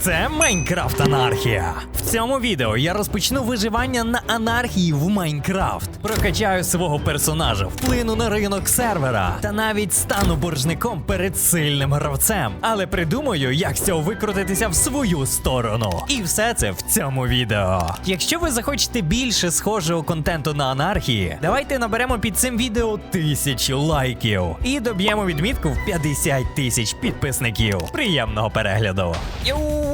Це Майнкрафт Анархія. В цьому відео я розпочну виживання на анархії в Майнкрафт. Прокачаю свого персонажа, вплину на ринок сервера та навіть стану боржником перед сильним гравцем. Але придумаю, як з цього викрутитися в свою сторону. І все це в цьому відео. Якщо ви захочете більше схожого контенту на анархії, давайте наберемо під цим відео тисячу лайків і доб'ємо відмітку в 50 тисяч підписників. Приємного перегляду! Йоу,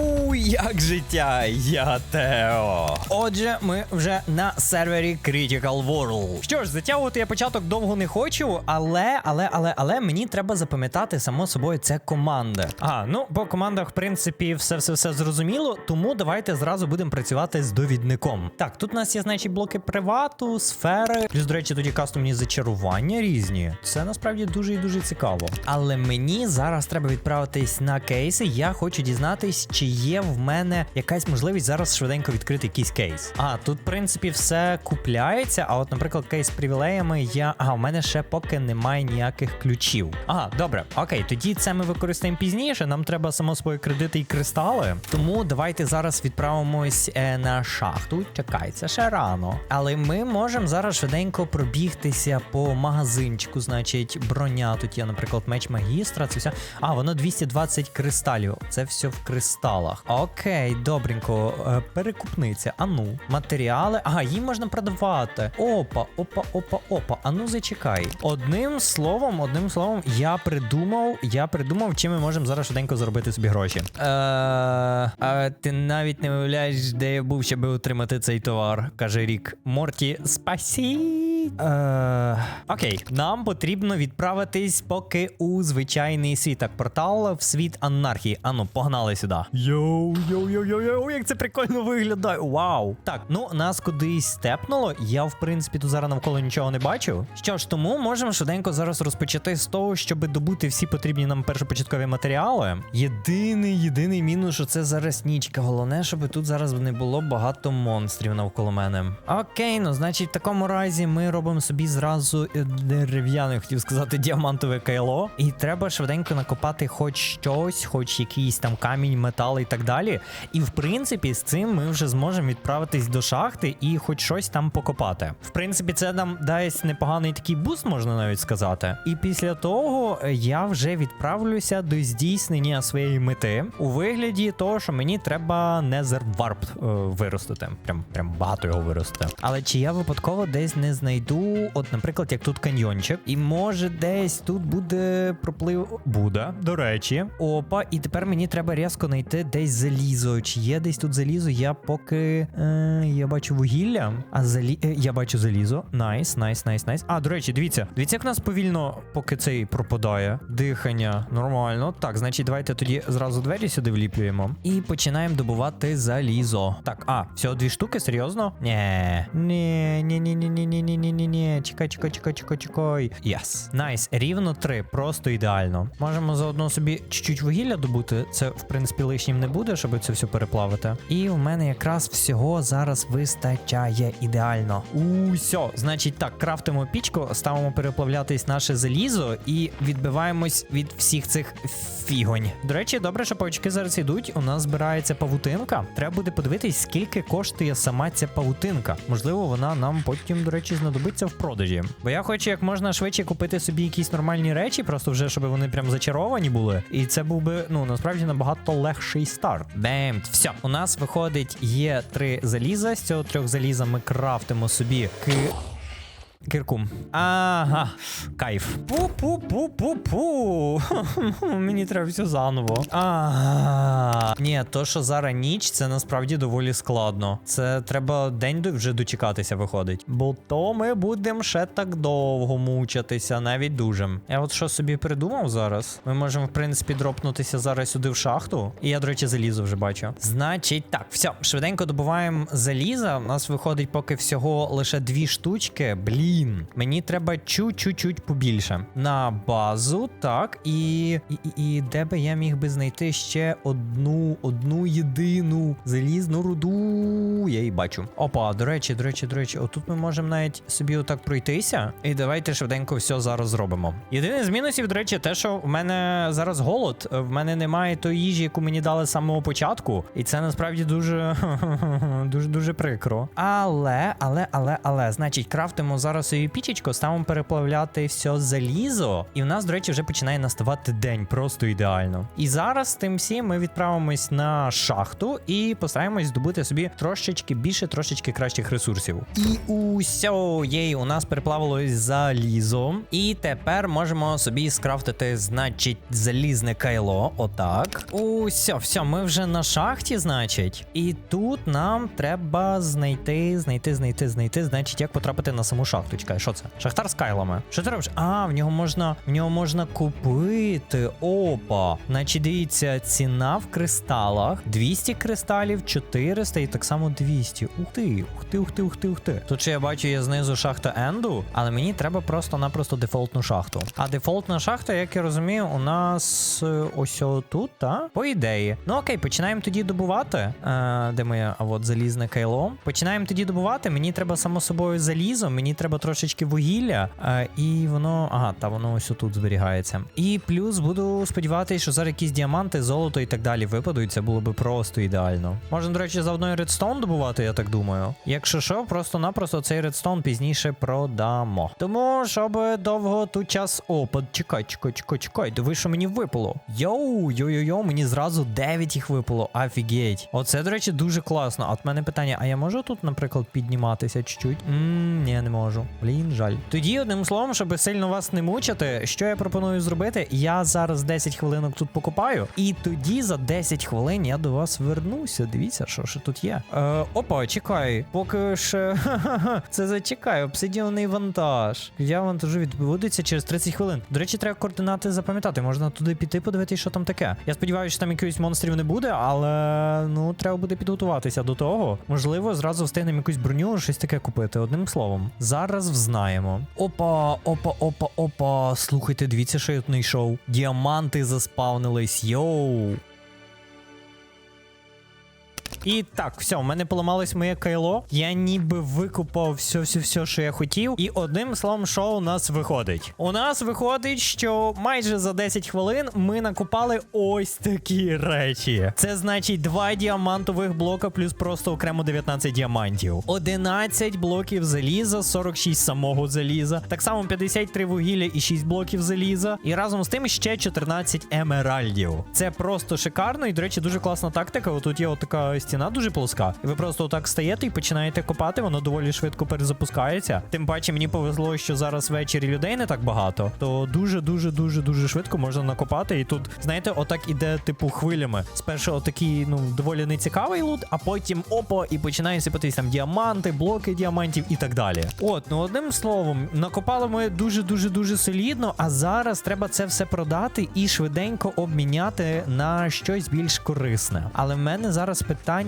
як життя, я Тео. Отже, ми вже на сервері Critical World. Що ж, затягувати я початок довго не хочу, але, але, але, але мені треба запам'ятати само собою це команди. А, ну по командах, в принципі, все все все зрозуміло. Тому давайте зразу будемо працювати з довідником. Так, тут у нас є, значить, блоки привату, сфери. Плюс, до речі, тоді кастомні зачарування різні. Це насправді дуже і дуже цікаво. Але мені зараз треба відправитись на кейси. Я хочу дізнатись, чи є в мене якась можливість зараз швиденько відкрити якийсь кейс. А тут, в принципі, все купляється. А от, наприклад, кейс з привілеями я. Ага, в мене ще поки немає ніяких ключів. Ага, добре, окей, тоді це ми використаємо пізніше. Нам треба само собою кредити і кристали. Тому давайте зараз відправимось е, на шахту. Чекай, це ще рано. Але ми можемо зараз швиденько пробігтися по магазинчику. Значить, броня. Тут є, наприклад, меч магістра. Це все. А, воно 220 кристалів. Це все в кристалах. Окей, добренько. Е, перекупниця. Ану, матеріали. Ага, її можна продавати. Опа, опа, опа, опа. Ану, зачекай. Одним словом, одним словом, я придумав, я придумав, чим ми можемо зараз швиденько заробити собі гроші. Е, а ти навіть не уявляєш, де я був, щоб отримати цей товар, каже Рік. Морті, спасіть. Е, окей, нам потрібно відправитись поки у звичайний світ. Так, портал в світ анархії. Ану, погнали сюди. Йоу, йоу, йоу, йоу, йоу, як це прикольно виглядає. Вау. Так, ну нас кудись степнуло. Я, в принципі, тут зараз навколо нічого не бачу. Що ж, тому можемо швиденько зараз розпочати з того, щоб добути всі потрібні нам першопочаткові матеріали. Єдиний, єдиний мінус, що це зараз нічка. Головне, щоб тут зараз не було багато монстрів навколо мене. Окей, ну значить, в такому разі ми робимо собі зразу е, дерев'яне, хотів сказати, діамантове кайло. І треба швиденько накопати хоч щось, хоч якийсь там камінь, метал і так далі. І в принципі, з цим ми вже зможемо відправитись до шахти і хоч щось там покопати. В принципі, це нам дасть непоганий такий буст, можна навіть сказати. І після того е, я вже відправлюся до здійснення своєї мети у вигляді того, що мені треба е, виростити. Прям прям багато його виростити. Але чи я випадково десь не знайду, от, наприклад, як тут каньйончик, і може десь тут буде проплив. Буде, до речі. Опа, і тепер мені треба різко знайти десь залізо. Чи є десь тут залізо? Я поки. Е, я бачу вугілля, а залі... е, я бачу залізо. Найс, найс, найс, найс. А, до речі, дивіться, дивіться, як у нас повільно, поки цей пропадає. Дихання. Нормально. Так, значить, давайте тоді зразу двері сюди вліплюємо. І починаємо добувати залізо. Так, а, всього дві штуки, серйозно? Нє. Ні, ні, ні, ні, ні, ні, ні, ні, ні, ні. Чекай, чекай, чекай, чекай, чекай. Єс. Найс. Рівно три. Просто ідеально. Можемо заодно собі чуть-чуть вугілля добути. Це, в принципі, лишнім не буде, щоб це все переплавити. І в мене якраз всього зараз вистачає ідеально. Усьо. Значить, так, крафтимо пічку, ставимо переплавлятись наше залізо і відбиваємось від всіх цих фігонь. До речі, добре, що павучки зараз ідуть. У нас збирається павутинка. Треба буде подивитись, скільки коштує сама ця павутинка. Можливо, вона нам потім, до речі, знадобиться в продажі. Бо я хочу як можна швидше купити собі якісь нормальні речі, просто вже щоб вони прям зачаровані були. І це був би, ну насправді набагато легший старт. Бем, все. У нас виходить, є три заліза. З цього трьох заліза ми крафтимо собі ки. Кирку. Ага, кайф. Пу-пу-пу-пу-пу. Мені треба все заново. Ага. Ні, то, що зараз ніч, це насправді доволі складно. Це треба день вже дочекатися, виходить. Бо то ми будемо ще так довго мучитися, навіть дуже. Я от що собі придумав зараз. Ми можемо, в принципі, дропнутися зараз сюди в шахту. І я, до речі, залізо вже бачу. Значить, так, все, швиденько добуваємо заліза. У нас виходить поки всього лише дві штучки. Блін. Мені треба чуть-чуть побільше. На базу, так, і, і, і, де би я міг би знайти ще одну, одну єдину залізну руду. Я її бачу. Опа, до речі, до речі, до речі, отут ми можемо навіть собі отак пройтися. І давайте швиденько все зараз зробимо. Єдине з мінусів, до речі, те, що в мене зараз голод. В мене немає тої їжі, яку мені дали з самого початку. І це насправді дуже дуже дуже прикро. Але, але, але, але, значить, крафтимо зараз собі пічечку, ставимо переплавляти все залізо. І в нас, до речі, вже починає наставати день, просто ідеально. І зараз тим всім ми відправимось на шахту і постараємось здобути собі трошечки більше, трошечки кращих ресурсів. І усьо, єй, у нас переплавилось залізо. І тепер можемо собі скрафтити, значить, залізне кайло. Отак. Усьо, все, ми вже на шахті, значить. І тут нам треба знайти, знайти, знайти, знайти, значить, як потрапити на саму шахту. Чекай, що це? Шахтар з кайлами. Що ти робиш? А, в нього можна, в нього можна купити. Опа. Значить, дивіться, ціна в кристалах. 200 кристалів, 400 і так само 200. Ух ти, ух ти, ух ти, ух ти, ух ти. Тут ще я бачу, є знизу шахта Енду, але мені треба просто-напросто дефолтну шахту. А дефолтна шахта, як я розумію, у нас е, ось тут, та? По ідеї. Ну окей, починаємо тоді добувати. Е, де моє а от залізне кайло. Починаємо тоді добувати. Мені треба само собою залізо, мені треба трошечки вугілля, е, і воно. Ага, та воно ось тут зберігається. І плюс буду сподіватися, що зараз якісь діаманти, золото і так далі випадуть. Це було би просто ідеально. Можна, до речі, заодно редстоун добувати, я так думаю. Якщо що, просто-напросто цей редстоун пізніше продамо. Тому, щоб довго тут час. О, почекай, чекай, чекай, чекай. Диви, що мені випало. Йоу, йо-йо-йо, мені зразу 9 їх випало. Офігеть. Оце, до речі, дуже класно. От мене питання: а я можу тут, наприклад, підніматися чуть-чуть? Ні, не можу. Блін, жаль. Тоді, одним словом, щоб сильно вас не мучити, що я пропоную зробити? Я зараз 10 хвилинок тут покупаю, і тоді за 10 хвилин я до вас вернуся. Дивіться, що ще тут є. Е, опа, чекай, поки ще. Це зачекай, обсидіаний вантаж. Я вантажу відбудеться через 30 хвилин. До речі, треба координати запам'ятати. Можна туди піти, подивитися, що там таке. Я сподіваюся, що там якихось монстрів не буде, але ну треба буде підготуватися до того. Можливо, зразу встигнемо якусь броню, щось таке купити. Одним словом, зараз взнаємо. Опа, опа, опа, опа. Слухайте, дивіться, що я тут знайшов. Діаманти заспавнились. Йоу. І так, все, в мене поламалось моє кайло. Я ніби викупав все, все, все, що я хотів. І одним словом, що у нас виходить? У нас виходить, що майже за 10 хвилин ми накопали ось такі речі. Це значить 2 діамантових блока, плюс просто окремо 19 діамантів. 11 блоків заліза, 46 самого заліза. Так само 53 вугілля і 6 блоків заліза. І разом з тим ще 14 емеральдів. Це просто шикарно. І, до речі, дуже класна тактика. Отут є отака стіна дуже плоска. І ви просто отак стаєте і починаєте копати, воно доволі швидко перезапускається. Тим паче мені повезло, що зараз ввечері людей не так багато, то дуже, дуже, дуже, швидко можна накопати. І тут, знаєте, отак іде, типу, хвилями. Спершу отакий, ну, доволі нецікавий лут, а потім опа, і починає сипатись там діаманти, блоки діамантів і так далі. От, ну одним словом, накопали ми дуже, дуже, дуже солідно. А зараз треба це все продати і швиденько обміняти на щось більш корисне. Але в мене зараз питання,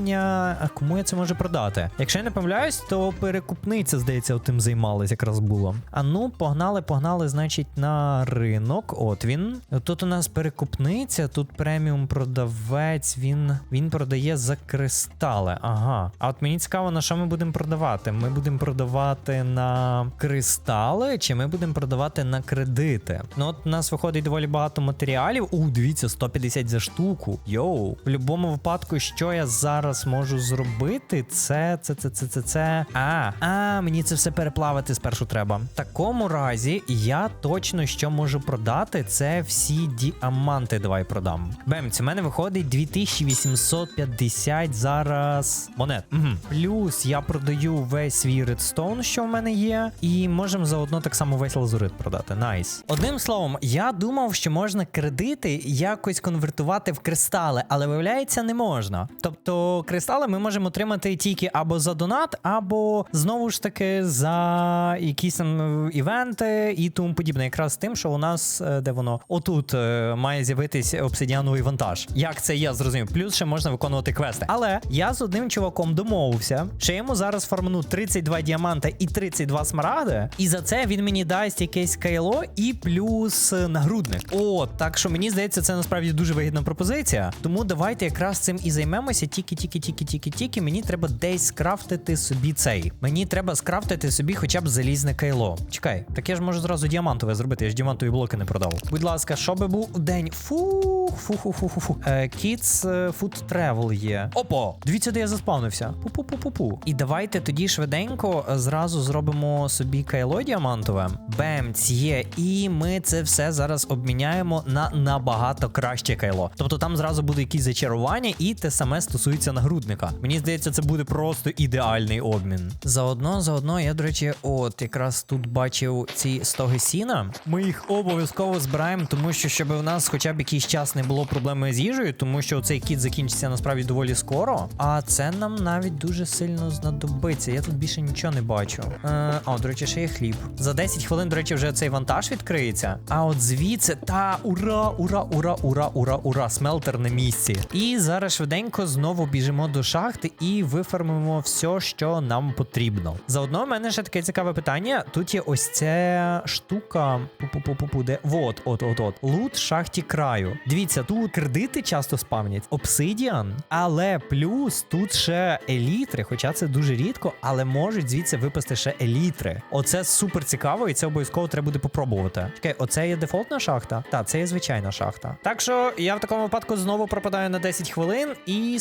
а кому я це можу продати? Якщо я не помиляюсь, то перекупниця, здається, тим займалась якраз було. А ну, погнали, погнали, значить, на ринок. От він. Тут у нас перекупниця, тут преміум продавець. Він він продає за кристали. Ага. А от мені цікаво, на що ми будемо продавати. Ми будемо продавати на кристали, чи ми будемо продавати на кредити? Ну, от у нас виходить доволі багато матеріалів. У, дивіться, 150 за штуку. Йоу. В будь-якому випадку, що я зараз можу зробити, це, це, це, це, це, це. А, а, мені це все переплавити спершу треба. В такому разі я точно що можу продати, це всі діаманти. Давай продам. Бемці, у мене виходить 2850 зараз монет. Угу. Плюс я продаю весь свій редстоун, що в мене є, і можемо заодно так само весь лазурит продати. Найс. Одним словом, я думав, що можна кредити якось конвертувати в кристали, але виявляється, не можна. Тобто кристали ми можемо отримати тільки або за донат, або знову ж таки за якісь там івенти і тому подібне. Якраз тим, що у нас е, де воно отут е, має з'явитись обсидіановий вантаж. Як це я зрозумів? Плюс ще можна виконувати квести. Але я з одним чуваком домовився, що йому зараз фармну 32 діаманта і 32 смаради, і за це він мені дасть якесь кайло і плюс е, нагрудник. О, так що мені здається, це насправді дуже вигідна пропозиція. Тому давайте якраз цим і займемося. Тільки, тільки, тільки. Мені треба десь скрафтити собі цей. Мені треба скрафтити собі хоча б залізне кайло. Чекай, так я ж можу зразу діамантове зробити. Я ж діамантові блоки не продав. Будь ласка, що би був день? Фу, фу, фу, фу, фу, фу. Е, Kids е, Food Travel є. Опа! Дивіться, де я заспавнився. Пу-пу-пу-пу-пу. І давайте тоді швиденько е, зразу зробимо собі кайло діамантове. Бемц є. І ми це все зараз обміняємо на набагато краще кайло. Тобто там зразу буде якісь зачарування, і те саме стосується нагрудника. Мені здається, це буде просто ідеальний обмін. Заодно, заодно, я, до речі, от якраз тут бачив ці стоги сіна. Ми їх обов'язково збираємо, тому що щоб у нас хоча б якийсь час не було проблеми з їжею, тому що цей кіт закінчиться насправді доволі скоро. А це нам навіть дуже сильно знадобиться. Я тут більше нічого не бачу. Е, а, до речі, ще є хліб. За 10 хвилин, до речі, вже цей вантаж відкриється. А от звідси, та ура, ура, ура, ура, ура, ура, смелтер на місці. І зараз швиденько знову біжимо до шахти і вифармимо все, що нам потрібно. Заодно в мене ще таке цікаве питання. Тут є ось ця штука. Пу-пу-пу-пу-пу, де от, от, от, от. Лут шахті краю. Дивіться, тут кредити часто спавнять, обсидіан, але плюс тут ще елітри, хоча це дуже рідко, але можуть звідси випасти ще елітри. Оце супер цікаво, і це обов'язково треба буде попробувати. Чекай, оце є дефолтна шахта? Так, це є звичайна шахта. Так що я в такому випадку знову пропадаю на 10 хвилин і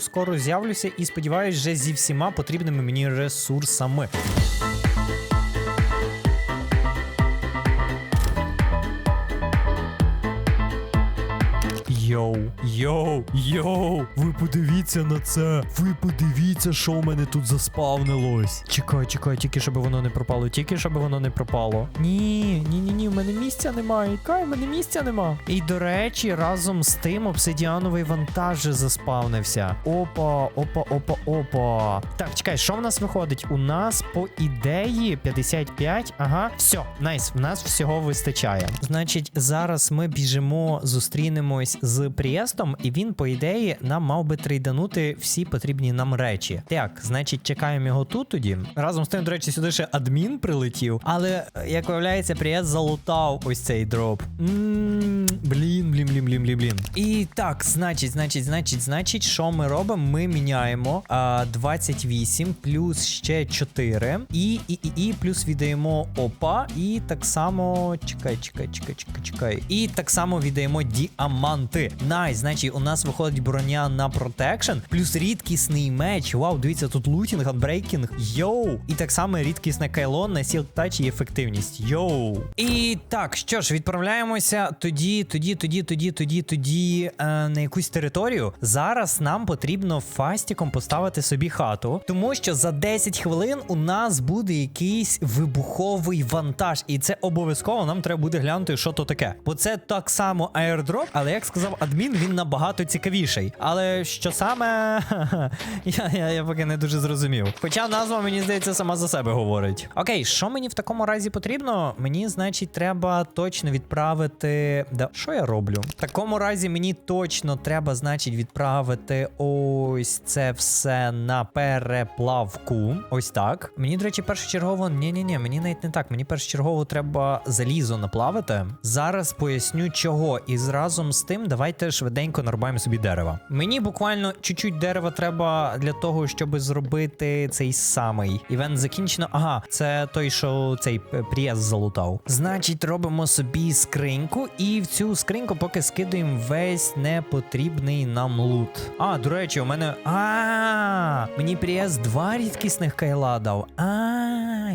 скоро-скоро з'явлюся і сподіваюсь, вже зі всіма потрібними мені ресурсами. Йоу, йоу, йоу, ви подивіться на це. Ви подивіться, що у мене тут заспавнилось. Чекай, чекай, тільки щоб воно не пропало, тільки щоб воно не пропало. Ні, ні, ні, ні, в мене місця немає. Кай, в мене місця нема. І до речі, разом з тим обсидіановий вантаж заспавнився. Опа, опа, опа, опа. Так, чекай, що в нас виходить? У нас по ідеї 55. Ага, все, найс, в нас всього вистачає. Значить, зараз ми біжимо, зустрінемось з Пріестом, і він, по ідеї, нам мав би трейданути всі потрібні нам речі. Так, значить, чекаємо його тут тоді. Разом з тим, до речі, сюди ще адмін прилетів, але як виявляється, Пріест залутав ось цей дроп. Блін, блін, блін, блін, блін, блін. І так, значить, значить, значить, значить, що ми робимо? Ми міняємо а, 28 плюс ще 4. І, і, і, і плюс віддаємо опа. І так само. Чекай, чекай, чекай, чекай, чекай. І так само віддаємо діаманти. Найс, значить, у нас виходить броня на протекшн, плюс рідкісний меч. Вау, дивіться, тут лутінг, анбрейкінг. Йоу! І так само рідкісне кайло на сіл тач і ефективність. Йоу. І так, що ж, відправляємося тоді, тоді, тоді, тоді, тоді, тоді е, на якусь територію. Зараз нам потрібно фастіком поставити собі хату, тому що за 10 хвилин у нас буде якийсь вибуховий вантаж, і це обов'язково нам треба буде глянути, що то таке. Бо це так само аірдроп, але як сказав адмін, він набагато цікавіший. Але що саме я, я, я поки не дуже зрозумів. Хоча назва, мені здається, сама за себе говорить. Окей, що мені в такому разі потрібно? Мені, значить, треба точно відправити. Да, що я роблю? В такому разі мені точно треба, значить, відправити ось це все на переплавку. Ось так. Мені, до речі, першочергово. Ні-ні-ні, мені навіть не так. Мені першочергово треба залізо наплавити. Зараз поясню чого. І разом з тим, давайте швиденько нарубаємо собі дерева. Мені буквально чуть-чуть дерева треба для того, щоб зробити цей самий івент закінчено. Ага, це той, що цей п- прієс залутав. Значить, робимо собі скриньку, і в цю скриньку поки скидаємо весь непотрібний нам лут. А, до речі, у мене. А, мені прієс два рідкісних кайла дав. А,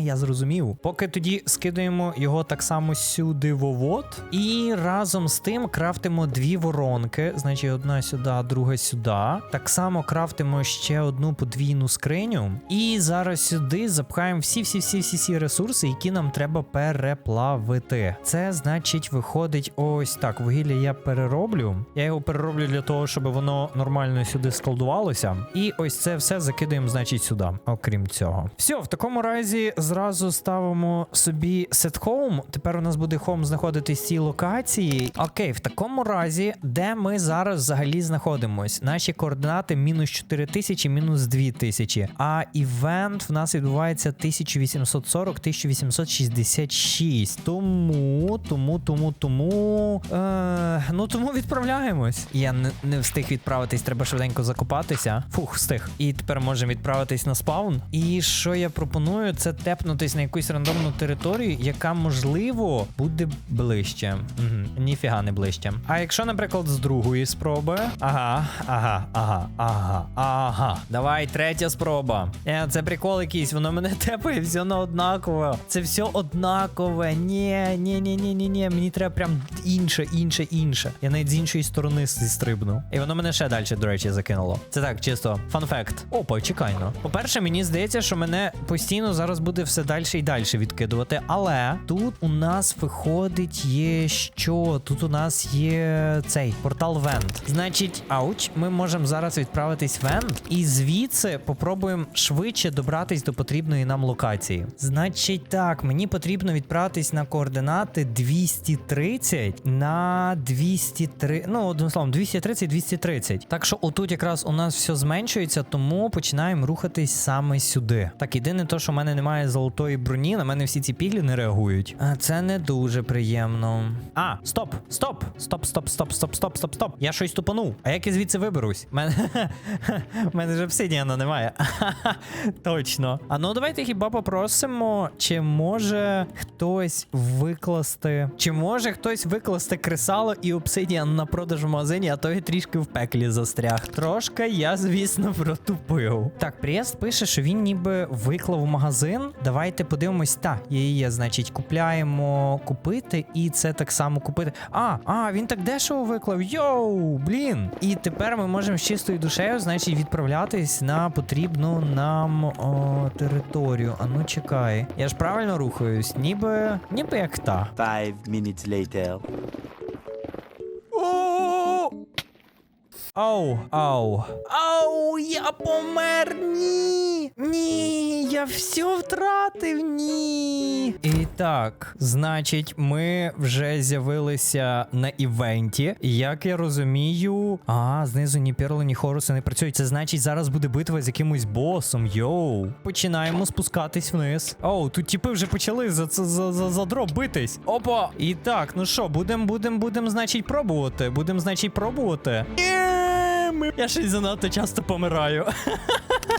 я зрозумів. Поки тоді скидаємо його так само сюди вовод. І разом з тим крафтимо дві воронки. значить одна сюди, друга сюди. Так само крафтимо ще одну подвійну скриню. І зараз сюди запхаємо всі-всі-всі-всі ресурси, які нам треба переплавити. Це значить виходить ось так. Вугілля я перероблю. Я його перероблю для того, щоб воно нормально сюди складувалося. І ось це все закидаємо, значить, сюди, окрім цього. Все, в такому разі зразу ставимо собі set home. Тепер у нас буде home знаходитись в цій локації. Окей, в такому разі, де ми зараз взагалі знаходимось? Наші координати мінус 4000, мінус 2000. А івент в нас відбувається 1840, 1866. Тому, тому, тому, тому. Е, ну тому відправляємось. Я не, не встиг відправитись, треба швиденько закопатися. Фух, встиг. І тепер можемо відправитись на спаун. І що я пропоную, це тепнутись на якусь рандомну територію, яка можливо буде ближче. Угу. Ніфіга не ближче. А якщо, наприклад, з другої спроби. Ага, ага, ага, ага, ага. Давай, третя спроба. Е, це прикол якийсь, воно мене тепає все одно однаково. Це все однакове. Ні, ні, ні, ні, ні, ні. Мені треба прям інше, інше, інше. Я навіть з іншої сторони зістрибну. І воно мене ще далі, до речі, закинуло. Це так, чисто фан-факт. Опа, чекай ну. По-перше, мені здається, що мене постійно зараз буде все далі і далі відкидувати. Але тут у нас виходить є що? Тут у нас є цей портал Вент. Значить, ауч, ми можемо зараз відправитись в Вент і звідси попробуємо швидше добратись до потрібної нам локації. Значить, так, мені потрібно відправитись на координати 230 на 203. Ну, одним словом, 230, 230. Так що отут якраз у нас все зменшується, тому починаємо рухатись саме сюди. Так, єдине то, що в мене немає золотої броні, на мене всі ці піглі не реагують. А це не дуже приємно. А, стоп, стоп, стоп, стоп, стоп, стоп, стоп, стоп, стоп. Я щось тупанув. А як я звідси виберусь? У мене, мене ж обсидіана немає. Точно. А ну давайте хіба попросимо, чи може хтось викласти. Чи може хтось викласти кресало і обсидіан на продаж в магазині, а то я трішки в пеклі застряг. Трошки я, звісно, протупив. Так, Пріст пише, що він ніби виклав магазин. Давайте подивимось. Та, є, є, значить, купляємо купити, і це так само купити. А, а, він так дешево виклав. Йоу, блін. І тепер ми можемо з чистою душею, значить, відправлятись на потрібну нам о, територію. А ну чекай. Я ж правильно рухаюсь, ніби. ніби як та. Five minutes later. Ау, ау. Ау, я помер. Ні. Ні, я все втратив. Ні. І так, значить, ми вже з'явилися на івенті. Як я розумію. А, знизу ні перли, ні хоруси не працюють. Це значить, зараз буде битва з якимось босом. Йоу. Починаємо спускатись вниз. Оу, тут тіпи вже почали за, за, за, за, дроб битись. Опа. І так, ну що, будем, будем, будем, значить, пробувати. Будем, значить, пробувати. Ми- Я щось занадто часто помираю.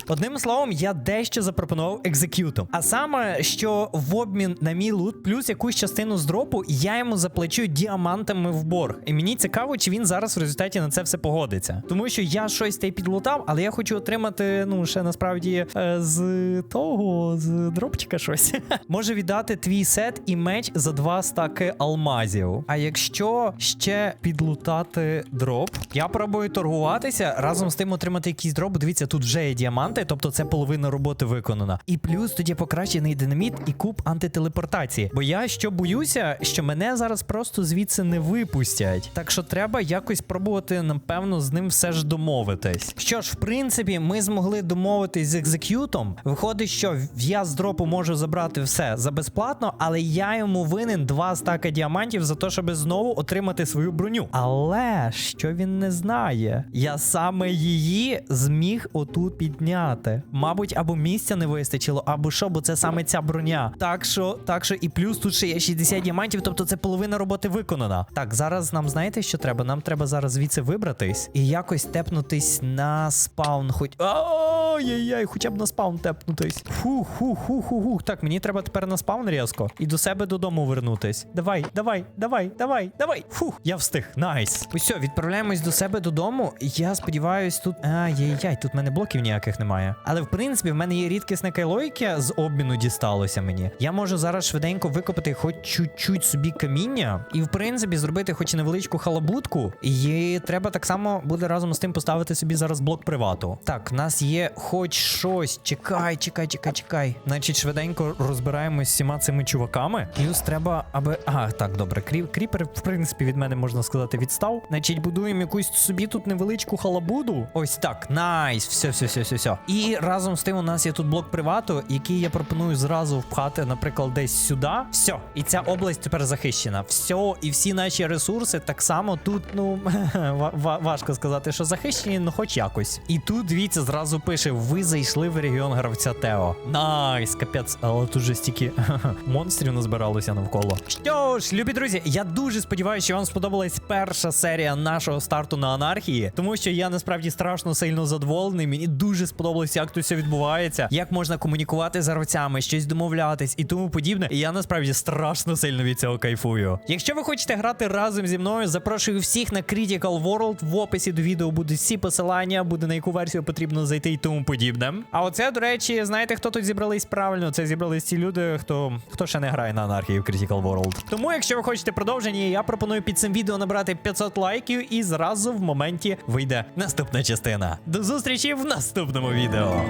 Одним словом, я дещо запропонував екзекюту. А саме, що в обмін на мій лут, плюс якусь частину з дропу, я йому заплачу діамантами в борг. І мені цікаво, чи він зараз в результаті на це все погодиться. Тому що я щось й підлутав, але я хочу отримати, ну, ще насправді е, з того, з дропчика щось. Може віддати твій сет і меч за два стаки алмазів. А якщо ще підлутати дроп, я пробую торгуватися разом з тим отримати якийсь дроп. Дивіться, тут вже є діаманти, тобто це половина роботи виконана. І плюс тоді покращений динаміт і куб антителепортації. Бо я що боюся, що мене зараз просто звідси не випустять. Так що треба якось пробувати, напевно, з ним все ж домовитись. Що ж, в принципі, ми змогли домовитись з екзекютом. Виходить, що я з дропу можу забрати все за безплатно, але я йому винен два стака діамантів за те, щоб знову отримати свою броню. Але що він не знає, я саме її зміг отут підняти. Мабуть, або місця не вистачило, або що, бо це саме ця броня. Так що, так що, і плюс тут ще є 60 діамантів, тобто це половина роботи виконана. Так, зараз нам знаєте, що треба? Нам треба зараз звідси вибратись і якось тепнутись на спаун. Хоч. О, Ай-яй-яй, хоча б на спаун тепнутись. Фух, фух, фух, фух, фух. Так, мені треба тепер на спаун різко і до себе додому вернутись. Давай, давай, давай, давай, давай. Фух, я встиг. Найс. Все, відправляємось до себе додому. Я сподіваюсь, тут. Ай-яй-яй, тут в мене блоків ніяких немає. Але в принципі, в мене є рідкісне кайло, яке з обміну дісталося мені. Я можу зараз швиденько викопати хоч чуть-чуть собі каміння, і в принципі зробити хоч невеличку халабутку. І треба так само буде разом з тим поставити собі зараз блок привату. Так, в нас є хоч щось. Чекай, чекай, чекай, чекай. Значить, швиденько розбираємось з всіма цими чуваками. Плюс треба, аби. Ага, так, добре. Кріп, кріпер, в принципі, від мене можна сказати, відстав. Значить, будуємо якусь собі тут невеличку халабуду. Ось так. Найс. Все, все, все, все, все. І разом з тим у нас є тут блок привату, який я пропоную зразу впхати, наприклад, десь сюди. Все. І ця область тепер захищена. Все, і всі наші ресурси так само тут, ну ва- ва- важко сказати, що захищені, ну хоч якось. І тут дивіться, зразу пише: ви зайшли в регіон гравця Тео. Найс, капець, але тут же стільки монстрів назбиралося навколо. Що ж, любі друзі, я дуже сподіваюся, що вам сподобалась перша серія нашого старту на анархії, тому що я насправді страшно сильно задоволений. Мені дуже сподобалося, як тут все відбувається, як можна комунікувати з гравцями, щось домовлятись і тому подібне. І я насправді страшно сильно від цього кайфую. Якщо ви хочете грати разом зі мною, запрошую всіх на Critical World. В описі до відео будуть всі посилання, буде на яку версію потрібно зайти і тому подібне. А оце, до речі, знаєте, хто тут зібрались правильно? Це зібрались ті люди, хто, хто ще не грає на анархії в Critical World. Тому, якщо ви хочете продовження, я пропоную під цим відео набрати 500 лайків і зразу в моменті вийде наступна частина. До зустрічі в наступному відео.